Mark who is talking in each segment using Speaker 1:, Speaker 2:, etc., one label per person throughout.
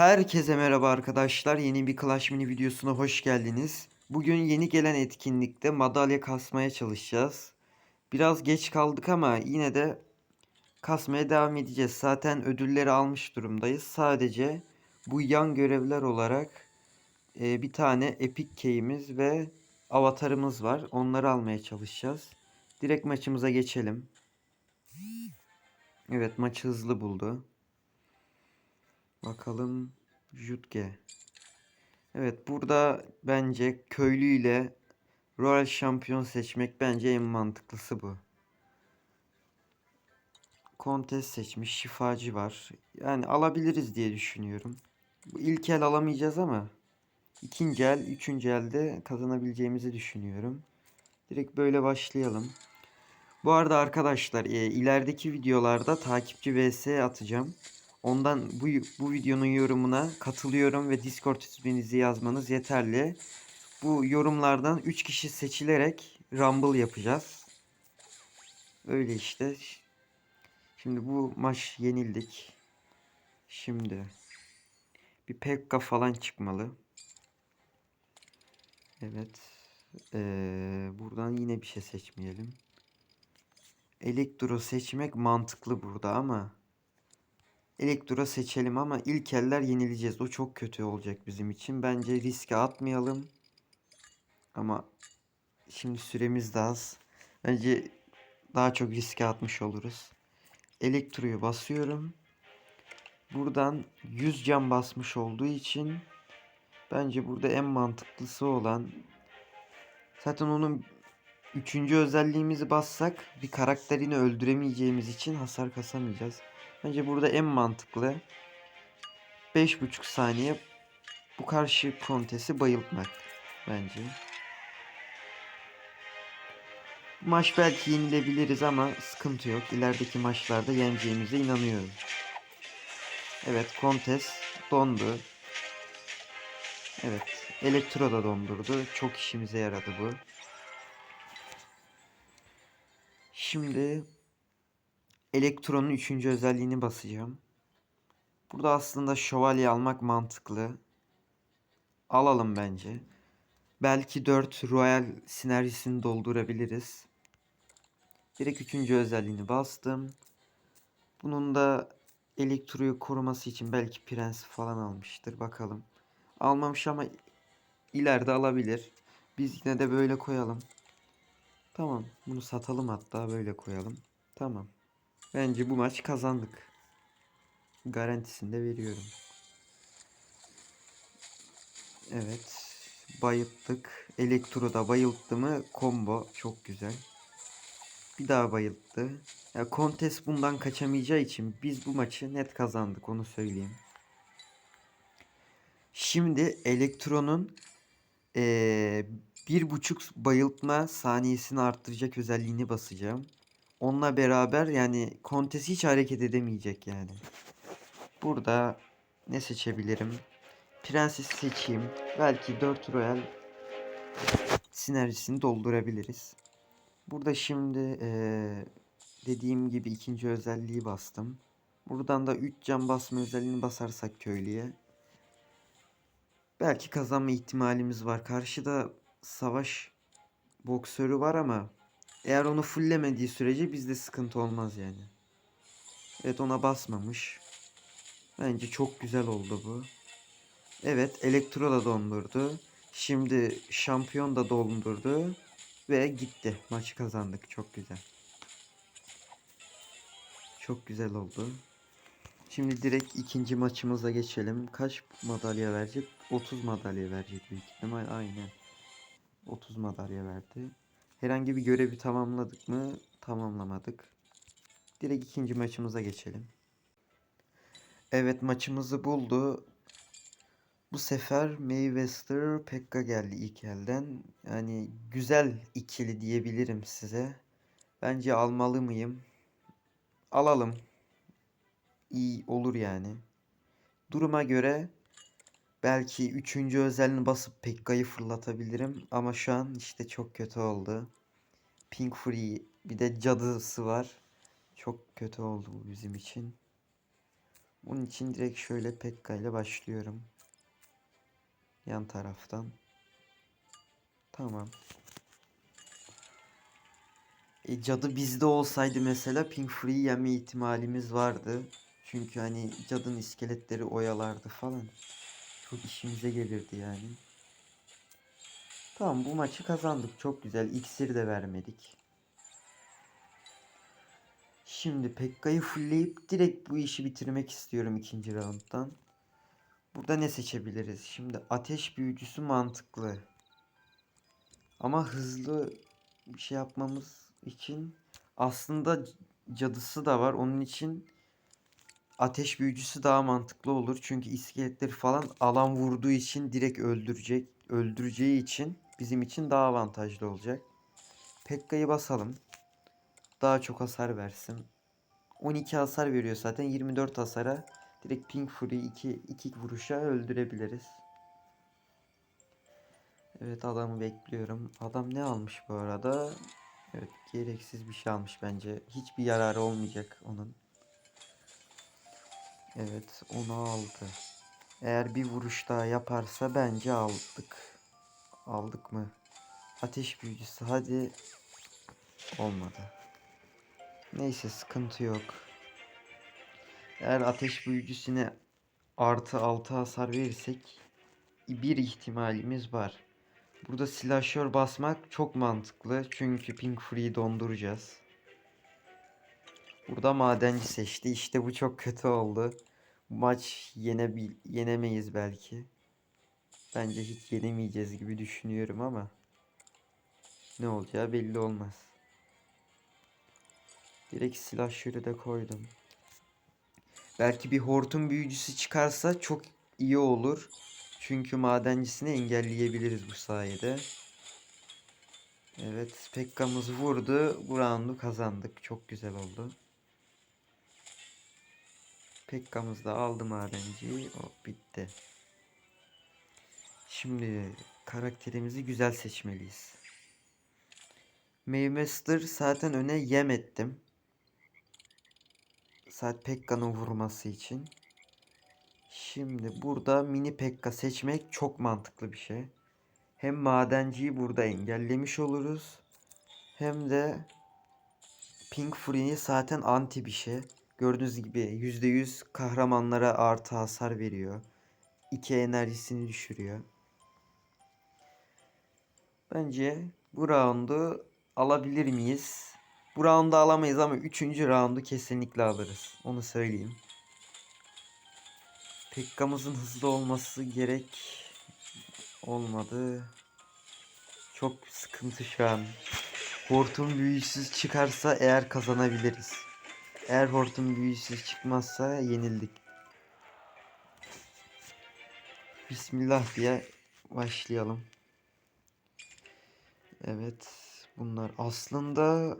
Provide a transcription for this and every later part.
Speaker 1: Herkese merhaba arkadaşlar. Yeni bir Clash Mini videosuna hoş geldiniz. Bugün yeni gelen etkinlikte madalya kasmaya çalışacağız. Biraz geç kaldık ama yine de kasmaya devam edeceğiz. Zaten ödülleri almış durumdayız. Sadece bu yan görevler olarak e, bir tane epic key'imiz ve avatarımız var. Onları almaya çalışacağız. Direkt maçımıza geçelim. Evet maçı hızlı buldu. Bakalım Jutge. Evet burada bence köylü ile Royal şampiyon seçmek bence en mantıklısı bu. Kontes seçmiş. Şifacı var. Yani alabiliriz diye düşünüyorum. İlk el alamayacağız ama ikinci el, üçüncü elde kazanabileceğimizi düşünüyorum. Direkt böyle başlayalım. Bu arada arkadaşlar e, ilerideki videolarda takipçi vs atacağım. Ondan bu, bu videonun yorumuna katılıyorum ve Discord isminizi yazmanız yeterli. Bu yorumlardan 3 kişi seçilerek Rumble yapacağız. Öyle işte. Şimdi bu maç yenildik. Şimdi bir Pekka falan çıkmalı. Evet. Ee, buradan yine bir şey seçmeyelim. Elektro seçmek mantıklı burada ama Elektro seçelim ama ilk eller yenileceğiz. O çok kötü olacak bizim için. Bence riske atmayalım. Ama şimdi süremiz de az. Bence daha çok riske atmış oluruz. Elektroyu basıyorum. Buradan 100 can basmış olduğu için bence burada en mantıklısı olan zaten onun üçüncü özelliğimizi bassak bir karakterini öldüremeyeceğimiz için hasar kasamayacağız. Bence burada en mantıklı 5,5 saniye bu karşı kontesi bayıltmak bence. Maç belki yenilebiliriz ama sıkıntı yok. İlerideki maçlarda yeneceğimize inanıyorum. Evet kontes dondu. Evet elektro da dondurdu. Çok işimize yaradı bu. Şimdi elektronun üçüncü özelliğini basacağım. Burada aslında şövalye almak mantıklı. Alalım bence. Belki 4 Royal sinerjisini doldurabiliriz. Direkt üçüncü özelliğini bastım. Bunun da elektroyu koruması için belki prens falan almıştır. Bakalım. Almamış ama ileride alabilir. Biz yine de böyle koyalım. Tamam. Bunu satalım hatta böyle koyalım. Tamam. Bence bu maç kazandık. Garantisini de veriyorum. Evet. Bayılttık. Elektro da bayılttı mı combo çok güzel. Bir daha bayılttı. Ya Kontes bundan kaçamayacağı için biz bu maçı net kazandık onu söyleyeyim. Şimdi Elektron'un ee, bir buçuk bayıltma saniyesini arttıracak özelliğini basacağım. Onunla beraber yani Kontes hiç hareket edemeyecek yani. Burada ne seçebilirim? Prenses seçeyim. Belki 4 Royal sinerjisini doldurabiliriz. Burada şimdi ee, dediğim gibi ikinci özelliği bastım. Buradan da 3 can basma özelliğini basarsak köylüye. Belki kazanma ihtimalimiz var. Karşıda savaş boksörü var ama eğer onu fulllemediği sürece bizde sıkıntı olmaz yani. Evet ona basmamış. Bence çok güzel oldu bu. Evet elektro da dondurdu. Şimdi şampiyon da dondurdu. Ve gitti. Maçı kazandık. Çok güzel. Çok güzel oldu. Şimdi direkt ikinci maçımıza geçelim. Kaç madalya verecek? 30 madalya verecek büyük ihtimal. Aynen. 30 madalya verdi. Herhangi bir görevi tamamladık mı? Tamamlamadık. Direkt ikinci maçımıza geçelim. Evet maçımızı buldu. Bu sefer Mayweather Pekka geldi ilk elden. Yani güzel ikili diyebilirim size. Bence almalı mıyım? Alalım. İyi olur yani. Duruma göre belki üçüncü özelini basıp Pekka'yı fırlatabilirim. Ama şu an işte çok kötü oldu. Pink Fury bir de cadısı var. Çok kötü oldu bu bizim için. Bunun için direkt şöyle Pekka ile başlıyorum. Yan taraftan. Tamam. E, cadı bizde olsaydı mesela Pink Fury'yi yeme ihtimalimiz vardı. Çünkü hani cadının iskeletleri oyalardı falan. Çok işimize gelirdi yani. Tamam bu maçı kazandık. Çok güzel. İksir de vermedik. Şimdi Pekka'yı fullleyip direkt bu işi bitirmek istiyorum ikinci rounddan. Burada ne seçebiliriz? Şimdi ateş büyücüsü mantıklı. Ama hızlı bir şey yapmamız için aslında cadısı da var. Onun için ateş büyücüsü daha mantıklı olur. Çünkü iskeletleri falan alan vurduğu için direkt öldürecek. Öldüreceği için bizim için daha avantajlı olacak. Pekka'yı basalım. Daha çok hasar versin. 12 hasar veriyor zaten. 24 hasara direkt Pink Fury 2 2 vuruşa öldürebiliriz. Evet adamı bekliyorum. Adam ne almış bu arada? Evet gereksiz bir şey almış bence. Hiçbir yararı olmayacak onun. Evet onu aldı. Eğer bir vuruş daha yaparsa bence aldık. Aldık mı? Ateş büyücüsü hadi. Olmadı. Neyse sıkıntı yok. Eğer ateş büyücüsüne artı 6 hasar verirsek bir ihtimalimiz var. Burada silahşör basmak çok mantıklı. Çünkü Pink Fury'yi donduracağız. Burada madenci seçti. İşte bu çok kötü oldu. Maç yenebil yenemeyiz belki. Bence hiç yenemeyeceğiz gibi düşünüyorum ama ne olacağı belli olmaz. Direkt silahşörü de koydum. Belki bir hortum büyücüsü çıkarsa çok iyi olur. Çünkü madencisini engelleyebiliriz bu sayede. Evet, Pekka'mız vurdu. Bu roundu kazandık. Çok güzel oldu. Pekka'mız da aldı madenciyi. O bitti. Şimdi karakterimizi güzel seçmeliyiz. Master zaten öne yem ettim. Saat Pekka'nın vurması için. Şimdi burada mini Pekka seçmek çok mantıklı bir şey. Hem madenciyi burada engellemiş oluruz. Hem de Pink Fury'ni zaten anti bir şey. Gördüğünüz gibi %100 kahramanlara artı hasar veriyor. 2 enerjisini düşürüyor. Bence bu roundu alabilir miyiz? Bu roundu alamayız ama 3. roundu kesinlikle alırız. Onu söyleyeyim. Pekka'mızın hızlı olması gerek. Olmadı. Çok sıkıntı şu an. Hortum büyüsüz çıkarsa eğer kazanabiliriz. Eğer hortum büyüsüz çıkmazsa yenildik. Bismillah diye başlayalım. Evet. Bunlar aslında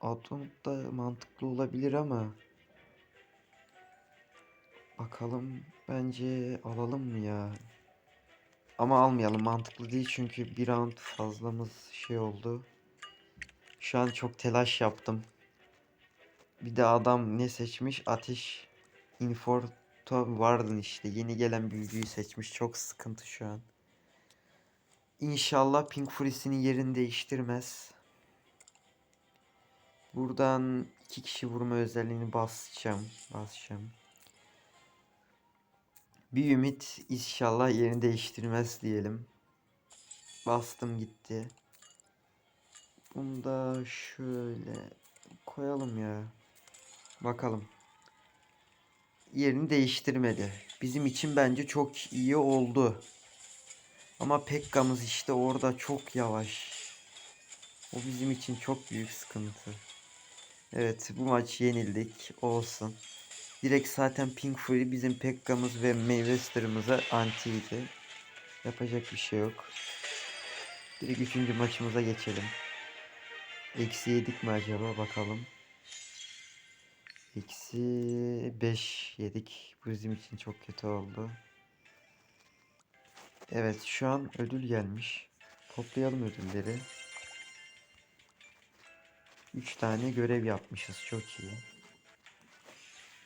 Speaker 1: Atom da mantıklı olabilir ama bakalım bence alalım mı ya? Ama almayalım mantıklı değil çünkü bir round fazlamız şey oldu. Şu an çok telaş yaptım. Bir de adam ne seçmiş? Ateş Inforto Warden işte. Yeni gelen büyücüyü seçmiş. Çok sıkıntı şu an. İnşallah Pink Fury'sinin yerini değiştirmez. Buradan iki kişi vurma özelliğini basacağım. Basacağım. Bir ümit inşallah yerini değiştirmez diyelim. Bastım gitti. Bunu da şöyle koyalım ya. Bakalım. Yerini değiştirmedi. Bizim için bence çok iyi oldu. Ama Pekka'mız işte orada çok yavaş. O bizim için çok büyük sıkıntı. Evet bu maç yenildik. Olsun. Direkt zaten Pink Fury bizim Pekka'mız ve Maywester'ımıza antiydi. Yapacak bir şey yok. Direkt üçüncü maçımıza geçelim. Eksi yedik mi acaba bakalım. Eksi 5 yedik. Bu bizim için çok kötü oldu. Evet şu an ödül gelmiş. Toplayalım ödülleri. 3 tane görev yapmışız. Çok iyi.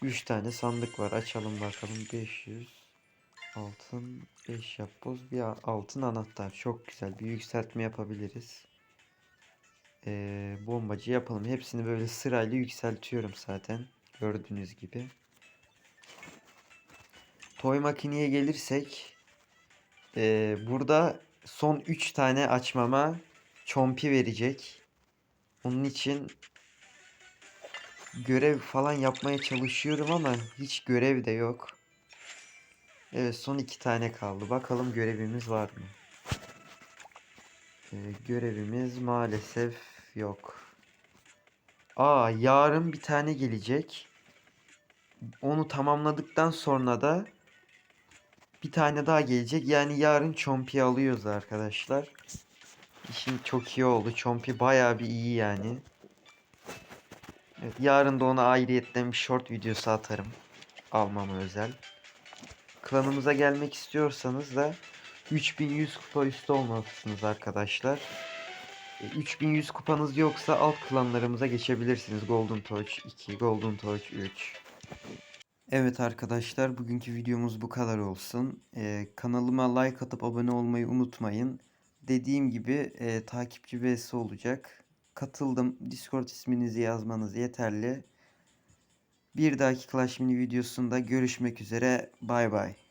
Speaker 1: 3 tane sandık var. Açalım bakalım. 500 altın, 5 yapboz, bir altın anahtar. Çok güzel. Bir yükseltme yapabiliriz. Ee, bombacı yapalım. Hepsini böyle sırayla yükseltiyorum zaten. Gördüğünüz gibi. Toy makineye gelirsek ee, burada son 3 tane açmama çompi verecek. Onun için görev falan yapmaya çalışıyorum ama hiç görev de yok. Evet son iki tane kaldı. Bakalım görevimiz var mı? Ee, görevimiz maalesef yok. Aa yarın bir tane gelecek. Onu tamamladıktan sonra da bir tane daha gelecek. Yani yarın Chompi alıyoruz arkadaşlar. İşin çok iyi oldu. Chompi bayağı bir iyi yani. Evet, yarın da ona ayrıyetten bir short videosu atarım. Almama özel. Klanımıza gelmek istiyorsanız da 3100 kupa üstü olmalısınız arkadaşlar. E, 3100 kupanız yoksa alt klanlarımıza geçebilirsiniz. Golden Touch 2, Golden Touch 3. Evet arkadaşlar bugünkü videomuz bu kadar olsun. Ee, kanalıma like atıp abone olmayı unutmayın. Dediğim gibi e, takipçi vs olacak. Katıldım. Discord isminizi yazmanız yeterli. Bir dahaki Clash Mini videosunda görüşmek üzere. Bay bay.